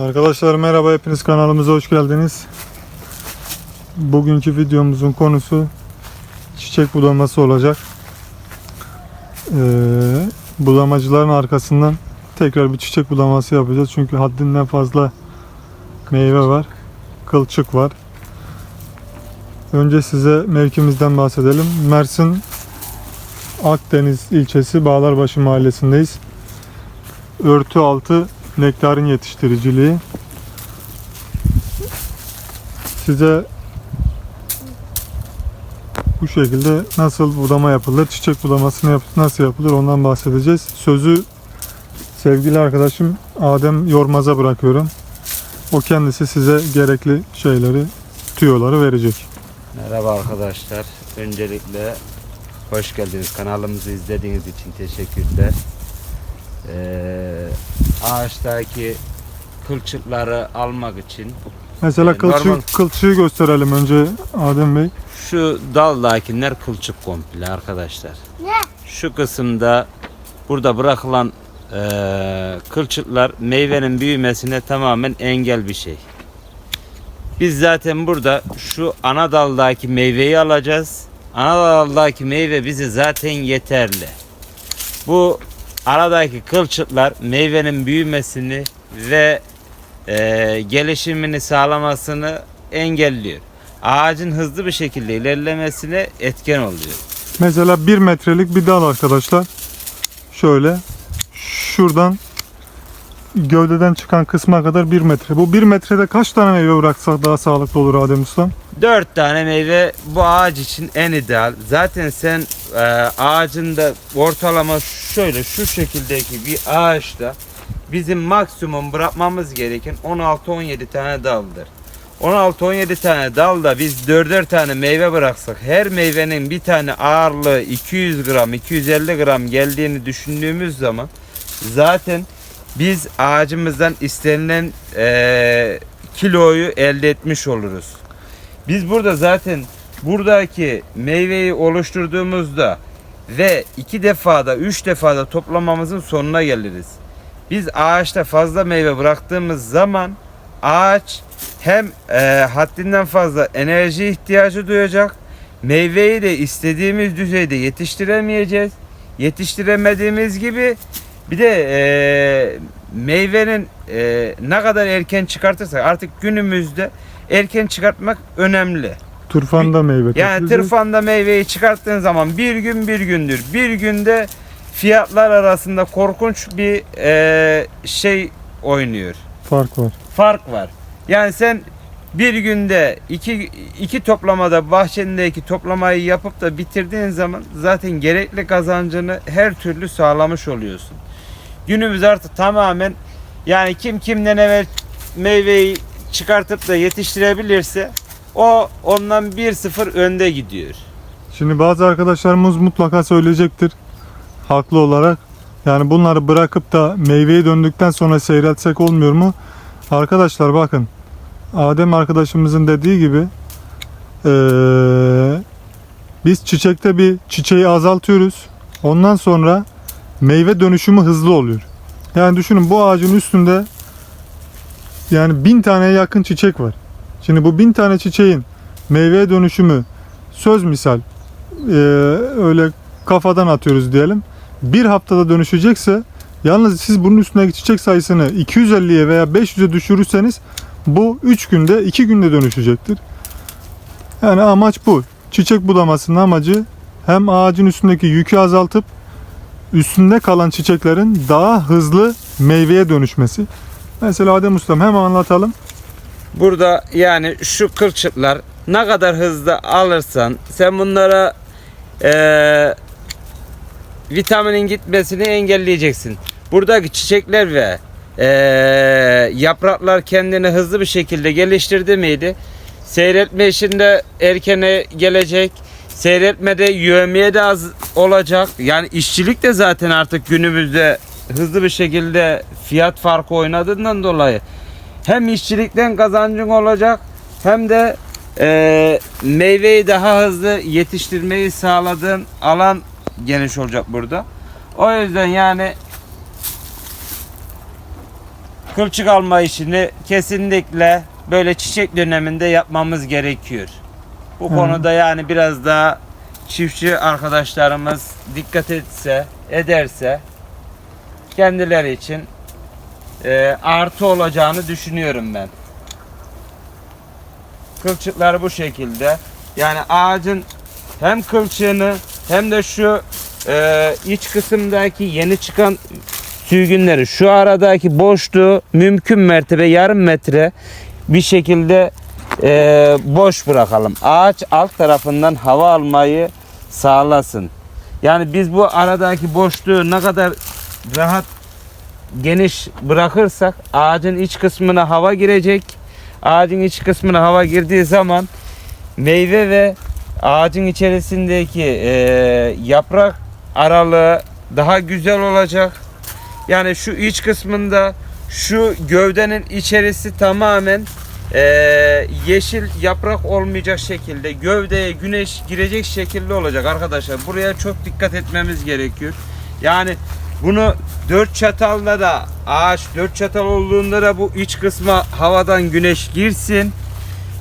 Arkadaşlar merhaba hepiniz kanalımıza hoş geldiniz. Bugünkü videomuzun konusu çiçek budaması olacak. Ee, budamacıların arkasından tekrar bir çiçek budaması yapacağız. Çünkü haddinden fazla meyve var. Kılçık var. Önce size mevkimizden bahsedelim. Mersin Akdeniz ilçesi Bağlarbaşı mahallesindeyiz. Örtü altı nektarin yetiştiriciliği. Size bu şekilde nasıl budama yapılır, çiçek budamasını yap- nasıl yapılır ondan bahsedeceğiz. Sözü sevgili arkadaşım Adem Yormaz'a bırakıyorum. O kendisi size gerekli şeyleri, tüyoları verecek. Merhaba arkadaşlar. Öncelikle hoş geldiniz. Kanalımızı izlediğiniz için teşekkürler. Ee, ağaçtaki kılçıkları almak için Mesela Ee, kılçığı, normal- kılçığı gösterelim önce Adem Bey. şu daldakiler kılçık komple arkadaşlar. Ne? Şu kısımda burada bırakılan eee, kılçıklar meyvenin büyümesine tamamen engel bir şey. Biz zaten burada şu ana daldaki meyveyi alacağız. Ana daldaki meyve bize zaten yeterli. Bu aradaki kılçıklar meyvenin büyümesini ve eee, gelişimini sağlamasını engelliyor. Ağacın hızlı bir şekilde ilerlemesine etken oluyor. Mesela 1 metrelik bir dal arkadaşlar. Şöyle şuradan gövdeden çıkan kısma kadar 1 metre. Bu 1 metrede kaç tane meyve bıraksak daha sağlıklı olur Adem Ustam? 4 tane meyve bu ağaç için en ideal. Zaten sen e, ağacın da ortalama şöyle şu şekildeki bir ağaçta bizim maksimum bırakmamız gereken 16-17 tane daldır. 16-17 tane dalda biz 4'er tane meyve bıraksak her meyvenin bir tane ağırlığı 200 gram 250 gram geldiğini düşündüğümüz zaman zaten biz ağacımızdan istenilen e, kiloyu elde etmiş oluruz. Biz burada zaten buradaki meyveyi oluşturduğumuzda ve iki defada, üç defada toplamamızın sonuna geliriz. Biz ağaçta fazla meyve bıraktığımız zaman ağaç hem e, haddinden fazla enerji ihtiyacı duyacak, meyveyi de istediğimiz düzeyde yetiştiremeyeceğiz. Yetiştiremediğimiz gibi bir de e, meyvenin e, ne kadar erken çıkartırsak artık günümüzde erken çıkartmak önemli. Turfanda meyve Yani toplayacağız. tırfanda meyveyi çıkarttığın zaman bir gün bir gündür. Bir günde fiyatlar arasında korkunç bir e, şey oynuyor. fark var. Fark var. Yani sen bir günde iki, iki toplamada bahçendeki toplamayı yapıp da bitirdiğin zaman zaten gerekli kazancını her türlü sağlamış oluyorsun. Günümüz artık tamamen yani kim kimden evvel meyveyi çıkartıp da yetiştirebilirse o ondan 1-0 önde gidiyor. Şimdi bazı arkadaşlarımız mutlaka söyleyecektir. Haklı olarak. Yani bunları bırakıp da meyveye döndükten sonra seyreltsek olmuyor mu? Arkadaşlar bakın. Adem arkadaşımızın dediği gibi eee, biz çiçekte bir çiçeği azaltıyoruz. Ondan sonra meyve dönüşümü hızlı oluyor. Yani düşünün bu ağacın üstünde yani bin taneye yakın çiçek var. Şimdi bu bin tane çiçeğin meyveye dönüşümü söz misal eee, öyle kafadan atıyoruz diyelim. Bir haftada dönüşecekse yalnız siz bunun üstündeki çiçek sayısını 250'ye veya 500'e düşürürseniz bu 3 günde 2 günde dönüşecektir. Yani amaç bu. Çiçek budamasının amacı hem ağacın üstündeki yükü azaltıp üstünde kalan çiçeklerin daha hızlı meyveye dönüşmesi. Mesela Adem Ustam hemen anlatalım. Burada yani şu kılçıklar ne kadar hızlı alırsan sen bunlara eee, vitaminin gitmesini engelleyeceksin. Buradaki çiçekler ve eee, yapraklar kendini hızlı bir şekilde geliştirdi miydi? Seyretme işinde erkene gelecek. Seyretmede yövmeye de az olacak. Yani işçilik de zaten artık günümüzde hızlı bir şekilde fiyat farkı oynadığından dolayı hem işçilikten kazancın olacak hem de e, meyveyi daha hızlı yetiştirmeyi sağladığın alan geniş olacak burada. O yüzden yani kılçık alma işini kesinlikle böyle çiçek döneminde yapmamız gerekiyor. Bu Hı. konuda yani biraz daha çiftçi arkadaşlarımız dikkat etse, ederse kendileri için e, artı olacağını düşünüyorum ben. Kılçıklar bu şekilde. Yani ağacın hem kılçığını hem de şu e, iç kısımdaki yeni çıkan sürgünleri şu aradaki boşluğu mümkün mertebe yarım metre bir şekilde e, boş bırakalım. Ağaç alt tarafından hava almayı sağlasın. Yani biz bu aradaki boşluğu ne kadar rahat geniş bırakırsak ağacın iç kısmına hava girecek. Ağacın iç kısmına hava girdiği zaman meyve ve ağacın içerisindeki e, yaprak aralığı daha güzel olacak. Yani şu iç kısmında şu gövdenin içerisi tamamen e, yeşil yaprak olmayacak şekilde gövdeye güneş girecek şekilde olacak arkadaşlar. Buraya çok dikkat etmemiz gerekiyor. Yani bunu dört çatalla da ağaç dört çatal olduğunda da bu iç kısma havadan güneş girsin.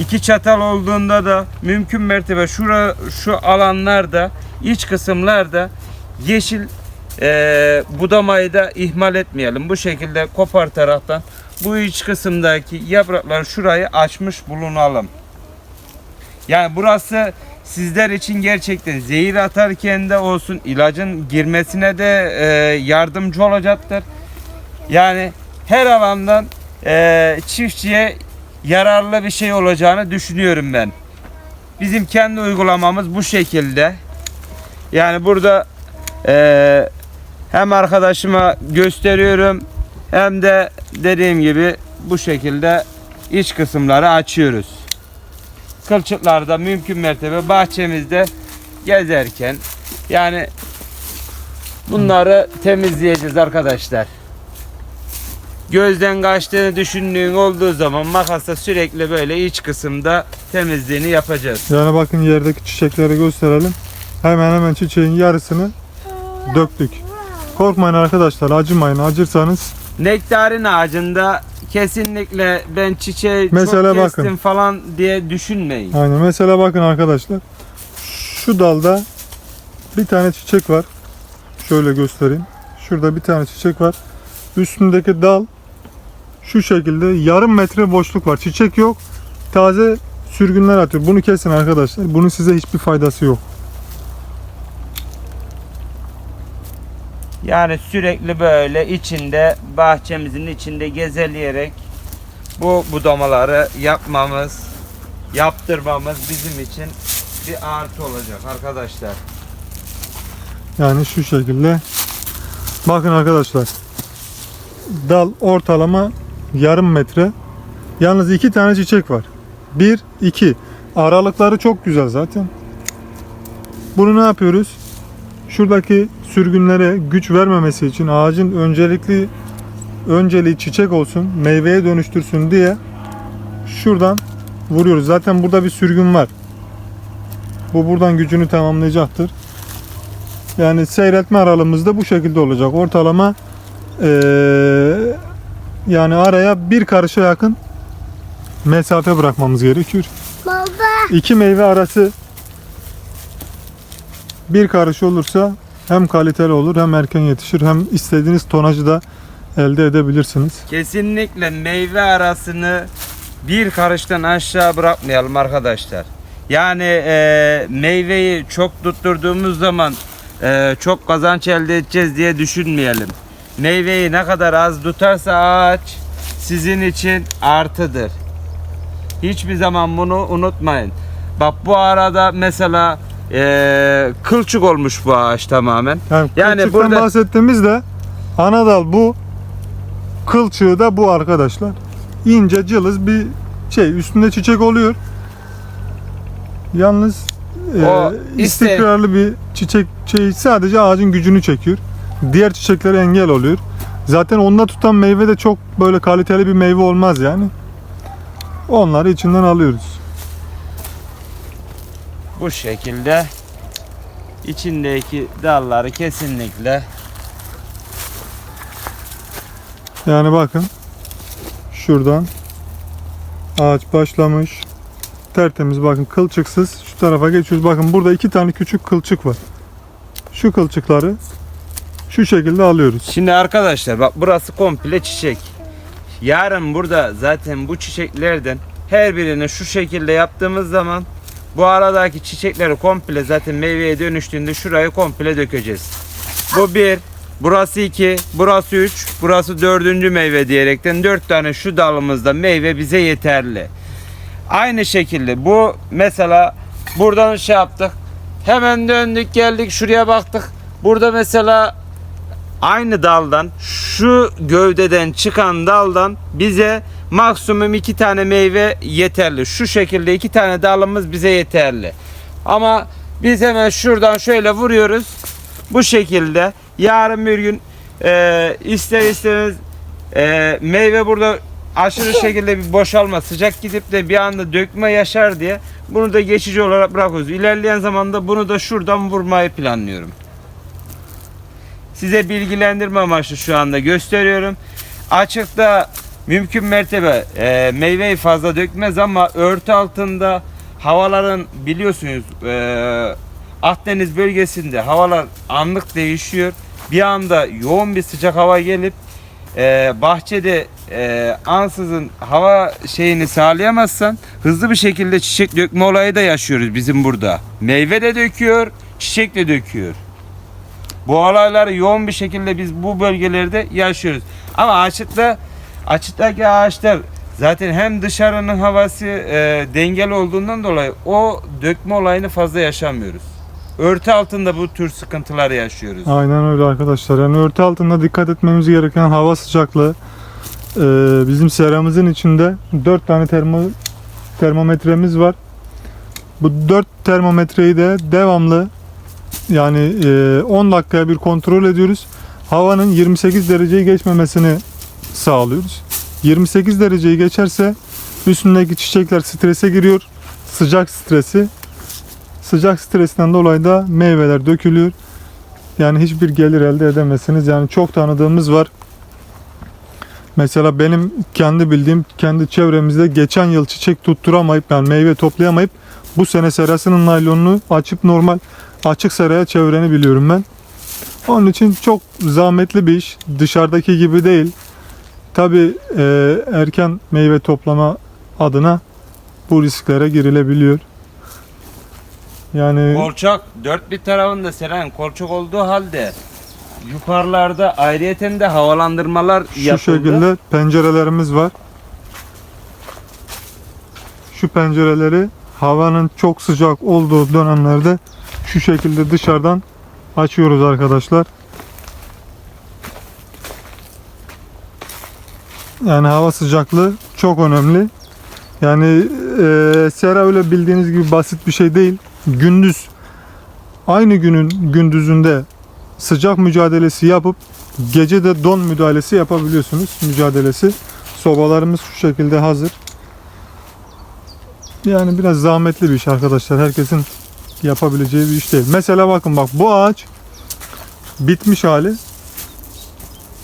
İki çatal olduğunda da mümkün mertebe şura şu alanlarda iç kısımlarda yeşil eee budamayı da ihmal etmeyelim. Bu şekilde kopartaraktan bu iç kısımdaki yaprakları şurayı açmış bulunalım. Yani burası sizler için gerçekten zehir atarken de olsun ilacın girmesine de eee, yardımcı olacaktır. Yani her alandan eee, çiftçiye yararlı bir şey olacağını düşünüyorum ben. Bizim kendi uygulamamız bu şekilde. Yani burada eee, hem arkadaşıma gösteriyorum hem de dediğim gibi bu şekilde iç kısımları açıyoruz. Kılçıklarda mümkün mertebe bahçemizde gezerken yani bunları temizleyeceğiz arkadaşlar. Gözden kaçtığını düşündüğün olduğu zaman makasla sürekli böyle iç kısımda temizliğini yapacağız. Yani bakın yerdeki çiçekleri gösterelim. Hemen hemen çiçeğin yarısını döktük. Korkmayın arkadaşlar acımayın. Acırsanız Nektarin ağacında kesinlikle ben çiçeği Mesela çok kestim bakın. falan diye düşünmeyin. aynen mesela bakın arkadaşlar. Şu dalda bir tane çiçek var. Şöyle göstereyim. Şurada bir tane çiçek var. Üstündeki dal şu şekilde yarım metre boşluk var. Çiçek yok. Taze sürgünler atıyor. Bunu kesin arkadaşlar. Bunun size hiçbir faydası yok. Yani sürekli böyle içinde bahçemizin içinde gezeleyerek bu budamaları yapmamız, yaptırmamız bizim için bir artı olacak arkadaşlar. Yani şu şekilde. Bakın arkadaşlar. Dal ortalama yarım metre. Yalnız iki tane çiçek var. Bir, iki. Aralıkları çok güzel zaten. Bunu ne yapıyoruz? Şuradaki sürgünlere güç vermemesi için ağacın öncelikli önceliği çiçek olsun, meyveye dönüştürsün diye şuradan vuruyoruz. Zaten burada bir sürgün var. Bu buradan gücünü tamamlayacaktır. Yani seyretme aralığımız da bu şekilde olacak. Ortalama eee, yani araya bir karışa yakın mesafe bırakmamız gerekiyor. Baba. İki meyve arası bir karış olursa hem kaliteli olur hem erken yetişir hem istediğiniz tonajı da elde edebilirsiniz. Kesinlikle meyve arasını bir karıştan aşağı bırakmayalım arkadaşlar. Yani e, meyveyi çok tutturduğumuz zaman e, çok kazanç elde edeceğiz diye düşünmeyelim. Meyveyi ne kadar az tutarsa ağaç sizin için artıdır. Hiçbir zaman bunu unutmayın. Bak bu arada mesela e, kılçık olmuş bu ağaç tamamen. Yani, Yani burada- bahsettiğimizde ana dal bu, kılçığı da bu arkadaşlar. İnce cılız bir şey üstünde çiçek oluyor. Yalnız e, iste- istikrarlı bir çiçek şey sadece ağacın gücünü çekiyor. Diğer çiçeklere engel oluyor. Zaten onda tutan meyve de çok böyle kaliteli bir meyve olmaz yani. Onları içinden alıyoruz. Bu şekilde içindeki dalları kesinlikle Yani bakın Şuradan. Ağaç başlamış. Tertemiz bakın kılçıksız. Şu tarafa geçiyoruz. Bakın burada iki tane küçük kılçık var. Şu kılçıkları şu şekilde alıyoruz. Şimdi arkadaşlar bak burası komple çiçek. Yarın burada zaten bu çiçeklerden her birini şu şekilde yaptığımız zaman bu aradaki çiçekleri komple zaten meyveye dönüştüğünde şurayı komple dökeceğiz. Bu bir, burası iki, burası üç, burası dördüncü meyve diyerekten dört tane şu dalımızda meyve bize yeterli. Aynı şekilde bu mesela buradan şey yaptık. Hemen döndük geldik şuraya baktık. Burada mesela aynı daldan şu gövdeden çıkan daldan bize maksimum iki tane meyve yeterli. Şu şekilde iki tane dalımız bize yeterli. Ama biz hemen şuradan şöyle vuruyoruz. Bu şekilde yarın bir gün e, ister istemez e, meyve burada aşırı şekilde bir boşalma sıcak gidip de bir anda dökme yaşar diye bunu da geçici olarak bırakıyoruz. İlerleyen zamanda bunu da şuradan vurmayı planlıyorum. Size bilgilendirme amaçlı şu anda gösteriyorum. Açıkta mümkün mertebe e, meyveyi fazla dökmez ama örtü altında havaların biliyorsunuz e, Akdeniz bölgesinde havalar anlık değişiyor. Bir anda yoğun bir sıcak hava gelip e, bahçede e, ansızın hava şeyini sağlayamazsan hızlı bir şekilde çiçek dökme olayı da yaşıyoruz bizim burada. Meyve de döküyor, çiçek de döküyor. Bu olayları yoğun bir şekilde biz bu bölgelerde yaşıyoruz. Ama açıkta açıktaki ağaçlar zaten hem dışarının havası e, dengeli olduğundan dolayı o dökme olayını fazla yaşamıyoruz. Örtü altında bu tür sıkıntılar yaşıyoruz. Aynen öyle arkadaşlar. Yani örtü altında dikkat etmemiz gereken hava sıcaklığı. Ee, bizim seramızın içinde 4 tane termo, termometremiz var. Bu 4 termometreyi de devamlı yani e, 10 dakikaya bir kontrol ediyoruz. Havanın 28 dereceyi geçmemesini sağlıyoruz. 28 dereceyi geçerse üstündeki çiçekler strese giriyor. Sıcak stresi. Sıcak stresten dolayı da meyveler dökülüyor. Yani hiçbir gelir elde edemezsiniz. Yani çok tanıdığımız var. Mesela benim kendi bildiğim kendi çevremizde geçen yıl çiçek tutturamayıp yani meyve toplayamayıp bu sene serasının naylonunu açıp normal açık seraya çevreni biliyorum ben. Onun için çok zahmetli bir iş. Dışarıdaki gibi değil. Tabi erken meyve toplama adına bu risklere girilebiliyor. Yani Kolçak dört bir tarafında Seren kolçak olduğu halde yukarılarda ayrıyeten de havalandırmalar Şu yapıldı. şekilde pencerelerimiz var. Şu pencereleri havanın çok sıcak olduğu dönemlerde şu şekilde dışarıdan açıyoruz arkadaşlar. Yani hava sıcaklığı çok önemli. Yani e, sera öyle bildiğiniz gibi basit bir şey değil. Gündüz aynı günün gündüzünde sıcak mücadelesi yapıp gece de don müdahalesi yapabiliyorsunuz mücadelesi. Sobalarımız şu şekilde hazır. Yani biraz zahmetli bir iş arkadaşlar. Herkesin yapabileceği bir iş değil. Mesela bakın bak bu ağaç bitmiş hali.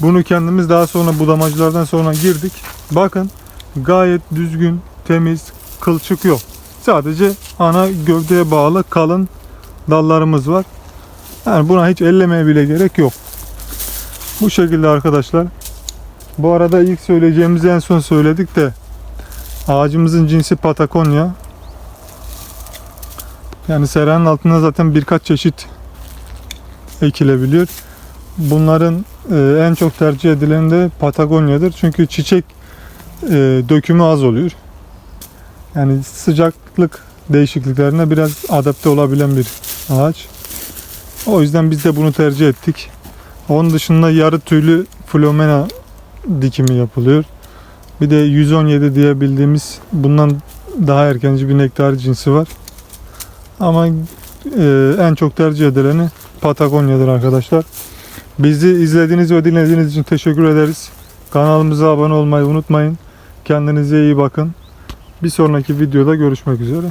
Bunu kendimiz daha sonra budamacılardan sonra girdik. Bakın gayet düzgün, temiz, kılçık yok. Sadece ana gövdeye bağlı kalın dallarımız var. Yani buna hiç ellemeye bile gerek yok. Bu şekilde arkadaşlar. Bu arada ilk söyleyeceğimizi en son söyledik de ağacımızın cinsi Patagonya. Yani seranın altında zaten birkaç çeşit ekilebiliyor. Bunların e, en çok tercih edilen de Patagonya'dır. Çünkü çiçek e, dökümü az oluyor. Yani sıcaklık değişikliklerine biraz adapte olabilen bir ağaç. O yüzden biz de bunu tercih ettik. Onun dışında yarı tüylü Flomena dikimi yapılıyor. Bir de 117 diye bildiğimiz bundan daha erkenci bir nektar cinsi var. Ama e, en çok tercih edileni Patagonya'dır arkadaşlar. Bizi izlediğiniz ve dinlediğiniz için teşekkür ederiz. Kanalımıza abone olmayı unutmayın. Kendinize iyi bakın. Bir sonraki videoda görüşmek üzere.